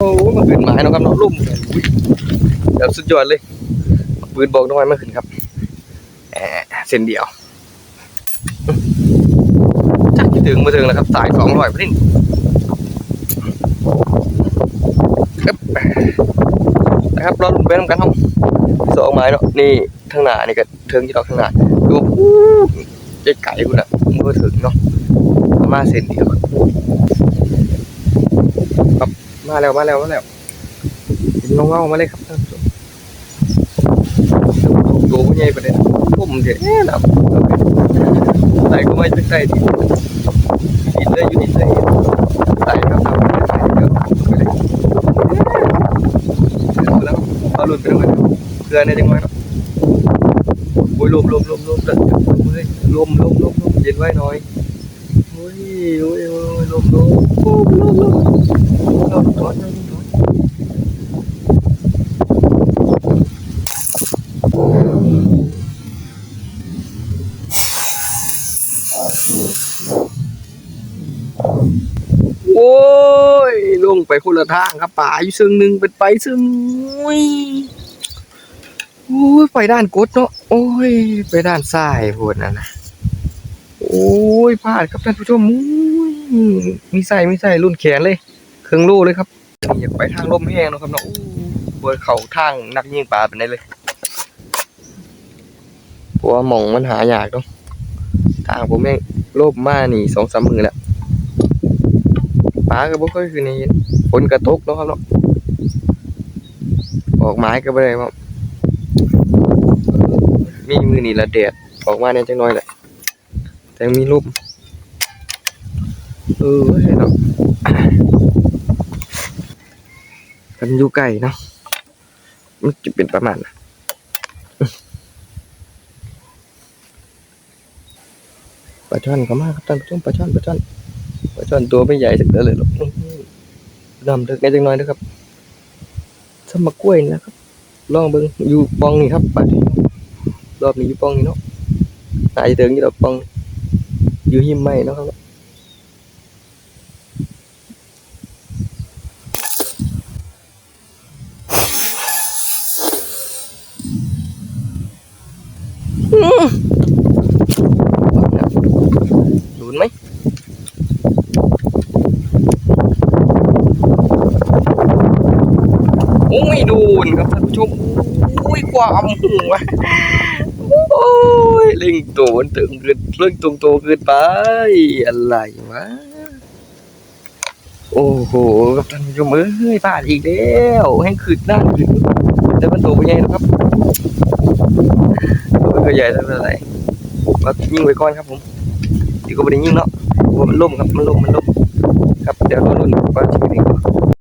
โอ้มันขึ้นไม้นะครับเนาะลุ่มแบบสุดยอดเลยปืนบอกน้อยมาขึ้นครับแอเส้นเดียวจักถึงมาถึงแล้วครับสายสองร้อยพนิ่งครับนะครับรอลุ้นไปทำกันครับสองไม้เนาะนี่ทางหน้านี่ก็เทิงที่ดอกทางหน้าดูอู้ไกลๆกูน่ะมันก็ถึงเนาะมาเส้นเดียวครับ มาแล้วมาแล้วมาแล้วเงาเงาๆมาเลยครับท่านผู้ชมตัวผู้ใหญ่ประเด็นผมเถอะนะใส่ก็ไม่ใส่ดิดินเลยอยู่ดินเลยใส่ครับครับใส่เดี๋ยวไปเลยแล้วเอาหลุดไปแล้วกันเพื่อนในจังหวะเนาะโอ้ยลมลมลมลมจัดเฮ้ยลมลมลมลมเย็นไว้หน่อยโอ้ยโอ้ยโอ้ยลมลมลมลมลมลมถอนลมถอนโอ้ยลงไปคนละทางครับป่าอยู่ซึ่งหนึ่งเป็นไปซึ่งอุ้ยโอ้ยไปด้านกดเนาะโอ้ย ไปด้านซ้ายพูดนะนะ ยพลาดครับท่านผู้ชมมีใส่มีใส่รุ่นแขนเลยเครื่องโล่เลยครับอยากไปทางลมแห้งนะครับเนาะบนเขาทางนักยิงปลาเป็นไงเลยเพราะว่าหม่องมันหายากเนาะทางผมแม่งโลบมานี่สองสามมือแล้วปลาก็บ่ค่อยคือนี่ฝนกระตกเนาะครับเนาะออกไม้ก็บ่ได้ว่ามีมือนี่ละแดดออกมาเนี่ยจังน้อยแหละ แต่มีลมเออเนาะกันอยู่ไกลเนาะมันจะเป็นประมาณนะปลาช่อนก็มากครับท่านผู้ชมปลาช่อนปลาช่อนปลาช่อนตัวไม่ใหญ่สักเท่าเลยหรอกดำเด็กแค่จังน้อยนะครับสมะกล้วยนะครับลองเบิ่งอยู่ปองนี่ครับปลารอบนี้อยู่ปองนี่เนาะนายเติงอยู่ดอกปอง อยู่หิมไม่นะครับดูนไหมโอ้ยดูนครับท่านผู้ชมโอ้ยความหัว โอ้ยเล่งตัวมันตึงเกินเรื่องตรงโตเกินไป อะไรวะ โอ้โหครับท่านผู้ชมเอ้ยพลาดอีกแล้วให้ขึ้นหน้าขึ้นแต่มันโตไปใหญ่นะครับตัวมันก็ใหญ่เท่าไหร่มายิงไว้ก่อนครับผมดีก็ไม่ได้ยิ่งเนาะเพราะมันล่มครับมันล่มมันล่มครับเดี๋ยวเราลุ้นว่าจะเป็นยังไง